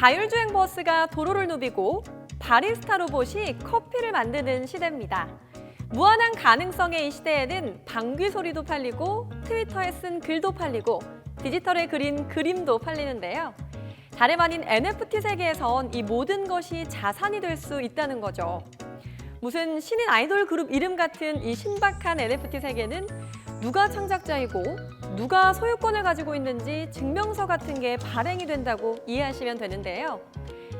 자율주행 버스가 도로를 누비고 바리스타 로봇이 커피를 만드는 시대입니다. 무한한 가능성의 이 시대에는 방귀 소리도 팔리고 트위터에 쓴 글도 팔리고 디지털에 그린 그림도 팔리는데요. 다름 아닌 NFT 세계에선 이 모든 것이 자산이 될 수 있다는 거죠. 무슨 신인 아이돌 그룹 이름 같은 이 신박한 NFT 세계는 누가 창작자이고 누가 소유권을 가지고 있는지 증명서 같은 게 발행이 된다고 이해하시면 되는데요.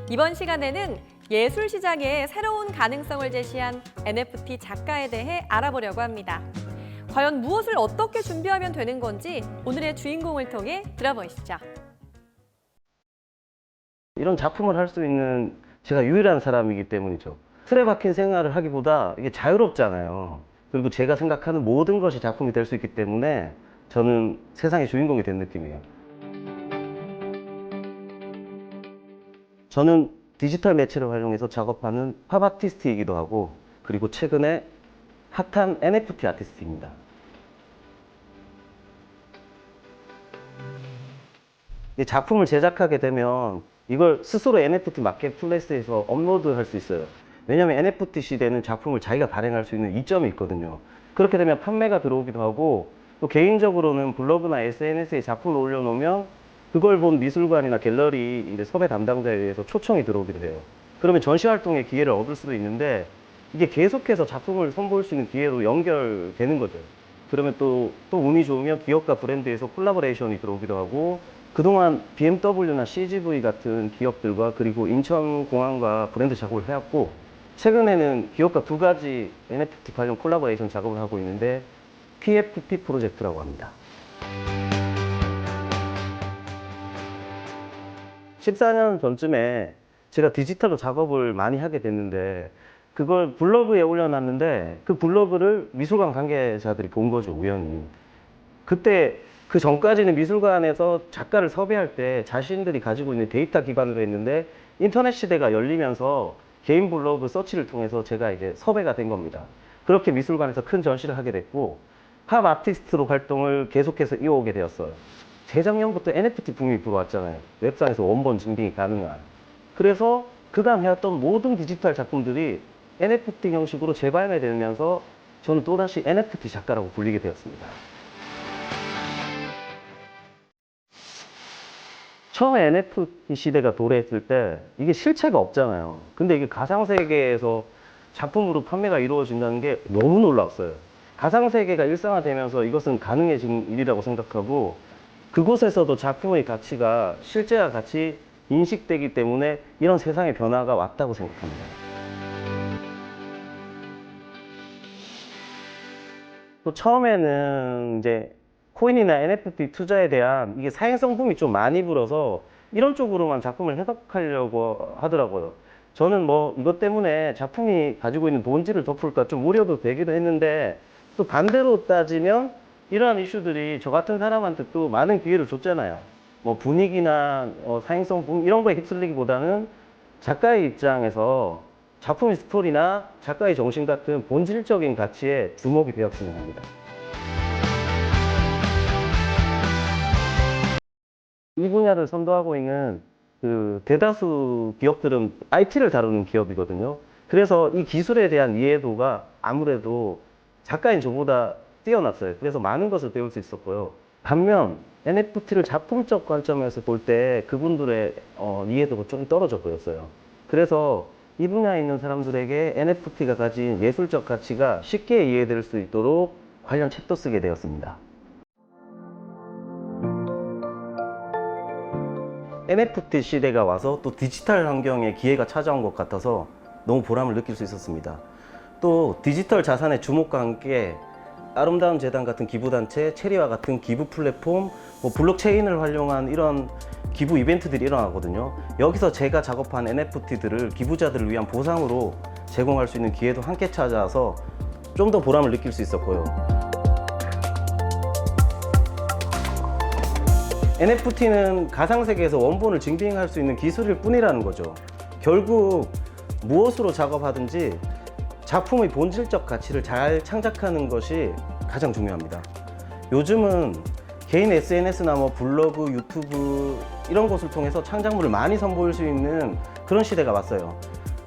이번 시간에는 예술 시장의 새로운 가능성을 제시한 NFT 작가에 대해 알아보려고 합니다. 과연 무엇을 어떻게 준비하면 되는 건지 오늘의 주인공을 통해 들어보시죠. 이런 작품을 할 수 있는 제가 유일한 사람이기 때문이죠. 틀에 박힌 생활을 하기보다 이게 자유롭잖아요. 그리고 제가 생각하는 모든 것이 작품이 될 수 있기 때문에 저는 세상의 주인공이 된 느낌이에요. 저는 디지털 매체를 활용해서 작업하는 팝 아티스트이기도 하고 그리고 최근에 핫한 NFT 아티스트입니다. 이 작품을 제작하게 되면 이걸 스스로 NFT 마켓플레이스에서 업로드할 수 있어요. 왜냐하면 NFT 시대는 작품을 자기가 발행할 수 있는 이점이 있거든요. 그렇게 되면 판매가 들어오기도 하고 또 개인적으로는 블로그나 SNS에 작품을 올려놓으면 그걸 본 미술관이나 갤러리 이제 섭외 담당자에 의해서 초청이 들어오기도 해요. 그러면 전시 활동의 기회를 얻을 수도 있는데 이게 계속해서 작품을 선보일 수 있는 기회로 연결되는 거죠. 그러면 또, 또 운이 좋으면 기업과 브랜드에서 콜라보레이션이 들어오기도 하고 그동안 BMW나 CGV 같은 기업들과 그리고 인천공항과 브랜드 작업을 해왔고 최근에는 기업과 두 가지 NFT 관련 콜라보레이션 작업을 하고 있는데 PFP 프로젝트라고 합니다. 14년 전쯤에 제가 디지털로 작업을 많이 하게 됐는데 그걸 블로그에 올려놨는데 그 블로그를 미술관 관계자들이 본 거죠 우연히 그때 그 전까지는 미술관에서 작가를 섭외할 때 자신들이 가지고 있는 데이터 기반으로 했는데 인터넷 시대가 열리면서 개인 블로그 서치를 통해서 제가 이제 섭외가 된 겁니다. 그렇게 미술관에서 큰 전시를 하게 됐고 팝 아티스트로 활동을 계속해서 이어오게 되었어요. 재작년부터 NFT 붐이 불어왔잖아요. 웹상에서 원본 증빙이 가능한. 그래서 그간 해왔던 모든 디지털 작품들이 NFT 형식으로 재발매 되면서 저는 또다시 NFT 작가라고 불리게 되었습니다. 처음에 NFT 시대가 도래했을 때 이게 실체가 없잖아요. 근데 이게 가상세계에서 작품으로 판매가 이루어진다는 게 너무 놀랐어요. 가상세계가 일상화되면서 이것은 가능해진 일이라고 생각하고 그곳에서도 작품의 가치가 실제와 같이 인식되기 때문에 이런 세상의 변화가 왔다고 생각합니다. 또 처음에는 이제 코인이나 NFT 투자에 대한 이게 사행성 붐이 좀 많이 불어서 이런 쪽으로만 작품을 해석하려고 하더라고요. 저는 뭐 이것 때문에 작품이 가지고 있는 본질을 덮을까 좀 우려도 되기도 했는데 또 반대로 따지면 이러한 이슈들이 저 같은 사람한테 또 많은 기회를 줬잖아요. 뭐 분위기나 어, 사행성 붐 이런 거에 휩쓸리기보다는 작가의 입장에서 작품의 스토리나 작가의 정신 같은 본질적인 가치에 주목이 되었으면 합니다. 이 분야를 선도하고 있는 그 대다수 기업들은 IT를 다루는 기업이거든요. 그래서 이 기술에 대한 이해도가 아무래도 작가인 저보다 뛰어났어요. 그래서 많은 것을 배울 수 있었고요. 반면 NFT를 작품적 관점에서 볼 때 그분들의 어, 이해도가 좀 떨어져 보였어요. 그래서 이 분야에 있는 사람들에게 NFT가 가진 예술적 가치가 쉽게 이해될 수 있도록 관련 책도 쓰게 되었습니다. NFT 시대가 와서 또 디지털 환경에 기회가 찾아온 것 같아서 너무 보람을 느낄 수 있었습니다. 또 디지털 자산의 주목과 함께 아름다운 재단 같은 기부단체, 체리와 같은 기부 플랫폼, 뭐 블록체인을 활용한 이런 기부 이벤트들이 일어나거든요. 여기서 제가 작업한 NFT들을 기부자들을 위한 보상으로 제공할 수 있는 기회도 함께 찾아와서 좀 더 보람을 느낄 수 있었고요. NFT는 가상세계에서 원본을 증빙할 수 있는 기술일 뿐이라는 거죠. 결국 무엇으로 작업하든지 작품의 본질적 가치를 잘 창작하는 것이 가장 중요합니다. 요즘은 개인 SNS나 뭐 블로그, 유튜브 이런 곳을 통해서 창작물을 많이 선보일 수 있는 그런 시대가 왔어요.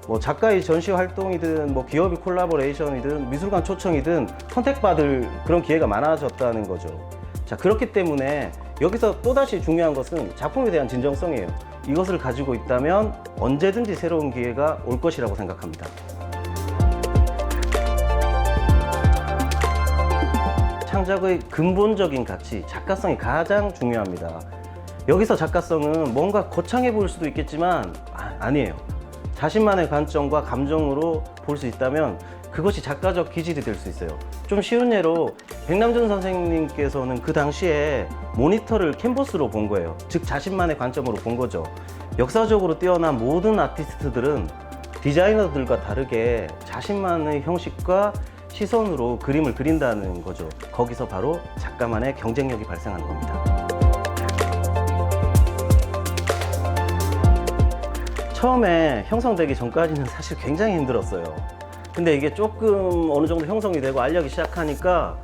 뭐 작가의 전시 활동이든 뭐 기업의 콜라보레이션이든 미술관 초청이든 선택받을 그런 기회가 많아졌다는 거죠. 자 그렇기 때문에 여기서 또다시 중요한 것은 작품에 대한 진정성이에요. 이것을 가지고 있다면 언제든지 새로운 기회가 올 것이라고 생각합니다. 창작의 근본적인 가치, 작가성이 가장 중요합니다. 여기서 작가성은 뭔가 거창해 보일 수도 있겠지만 아, 니에요 자신만의 관점과 감정으로 볼 수 있다면 그것이 작가적 기질이 될 수 있어요. 좀 쉬운 예로 백남준 선생님께서는 그 당시에 모니터를 캔버스로 본 거예요. 즉 자신만의 관점으로 본 거죠. 역사적으로 뛰어난 모든 아티스트들은 디자이너들과 다르게 자신만의 형식과 시선으로 그림을 그린다는 거죠. 거기서 바로 작가만의 경쟁력이 발생하는 겁니다. 처음에 형성되기 전까지는 사실 굉장히 힘들었어요. 근데 이게 조금 어느 정도 형성이 되고 알려기 시작하니까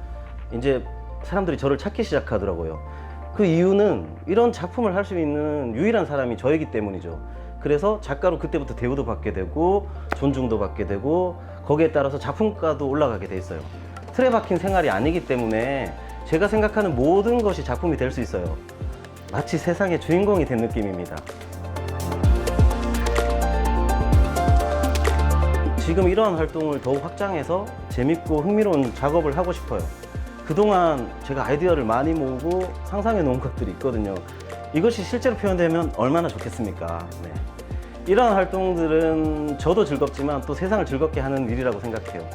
이제 사람들이 저를 찾기 시작하더라고요. 그 이유는 이런 작품을 할 수 있는 유일한 사람이 저이기 때문이죠. 그래서 작가로 그때부터 대우도 받게 되고 존중도 받게 되고 거기에 따라서 작품가도 올라가게 돼 있어요. 틀에 박힌 생활이 아니기 때문에 제가 생각하는 모든 것이 작품이 될 수 있어요. 마치 세상의 주인공이 된 느낌입니다. 지금 이러한 활동을 더욱 확장해서 재밌고 흥미로운 작업을 하고 싶어요. 그동안 제가 아이디어를 많이 모으고 상상해 놓은 것들이 있거든요. 이것이 실제로 표현되면 얼마나 좋겠습니까? 네. 이러한 활동들은 저도 즐겁지만 또 세상을 즐겁게 하는 일이라고 생각해요.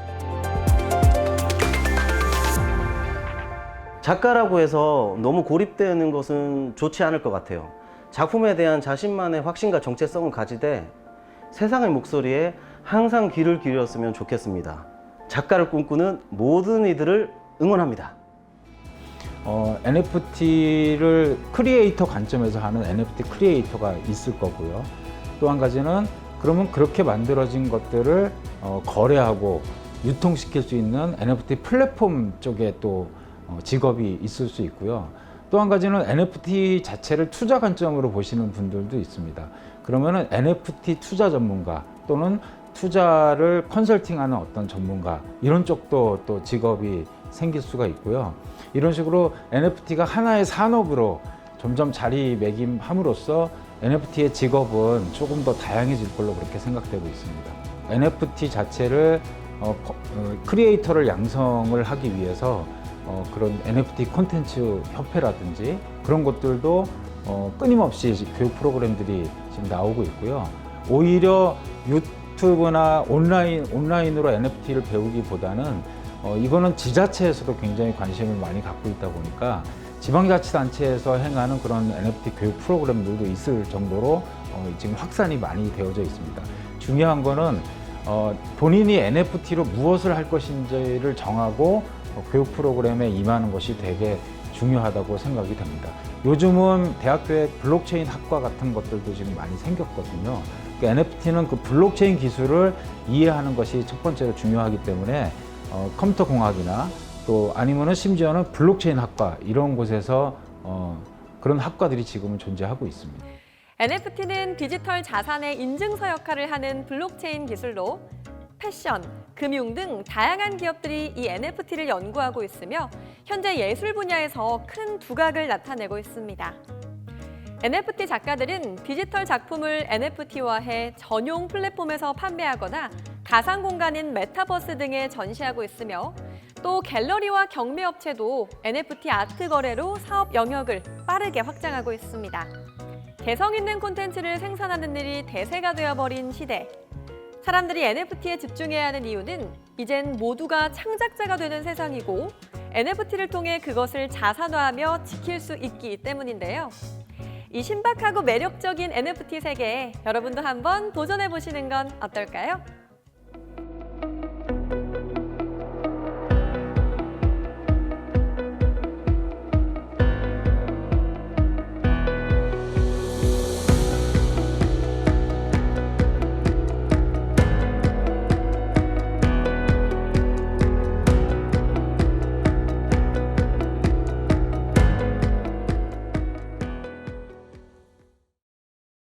작가라고 해서 너무 고립되는 것은 좋지 않을 것 같아요. 작품에 대한 자신만의 확신과 정체성을 가지되 세상의 목소리에 항상 귀를 기울였으면 좋겠습니다. 작가를 꿈꾸는 모든 이들을 응원합니다. 어, NFT를 크리에이터 관점에서 하는 NFT 크리에이터가 있을 거고요. 또 한 가지는 그러면 그렇게 만들어진 것들을 어, 거래하고 유통시킬 수 있는 NFT 플랫폼 쪽에 또 어, 직업이 있을 수 있고요. 또 한 가지는 NFT 자체를 투자 관점으로 보시는 분들도 있습니다. 그러면은 NFT 투자 전문가 또는 투자를 컨설팅하는 어떤 전문가 이런 쪽도 또 직업이 생길 수가 있고요. 이런 식으로 NFT가 하나의 산업으로 점점 자리매김함으로써 NFT의 직업은 조금 더 다양해질 걸로 그렇게 생각되고 있습니다. NFT 자체를 어, 거- 어, 크리에이터를 양성을 하기 위해서 어, 그런 NFT 콘텐츠 협회라든지 그런 것들도 어, 끊임없이 교육 프로그램들이 지금 나오고 있고요. 오히려 유 튜브나 온라인 온라인으로 NFT를 배우기보다는 어, 이거는 지자체에서도 굉장히 관심을 많이 갖고 있다 보니까 지방자치단체에서 행하는 그런 NFT 교육 프로그램들도 있을 정도로 어, 지금 확산이 많이 되어져 있습니다. 중요한 거는 어, 본인이 NFT로 무엇을 할 것인지를 정하고 어, 교육 프로그램에 임하는 것이 되게 중요하다고 생각이 됩니다. 요즘은 대학교에 블록체인 학과 같은 것들도 지금 많이 생겼거든요. NFT는 그 블록체인 기술을 이해하는 것이 첫 번째로 중요하기 때문에 어, 컴퓨터 공학이나 또 아니면은 심지어는 블록체인 학과 이런 곳에서 어, 그런 학과들이 지금은 존재하고 있습니다. NFT는 디지털 자산의 인증서 역할을 하는 블록체인 기술로 패션, 금융 등 다양한 기업들이 이 NFT를 연구하고 있으며 현재 예술 분야에서 큰 두각을 나타내고 있습니다. NFT 작가들은 디지털 작품을 NFT화해 전용 플랫폼에서 판매하거나 가상 공간인 메타버스 등에 전시하고 있으며 또 갤러리와 경매 업체도 NFT 아트 거래로 사업 영역을 빠르게 확장하고 있습니다. 개성 있는 콘텐츠를 생산하는 일이 대세가 되어버린 시대. 사람들이 NFT에 집중해야 하는 이유는 이젠 모두가 창작자가 되는 세상이고 NFT를 통해 그것을 자산화하며 지킬 수 있기 때문인데요. 이 신박하고 매력적인 NFT 세계에 여러분도 한번 도전해 보시는 건 어떨까요?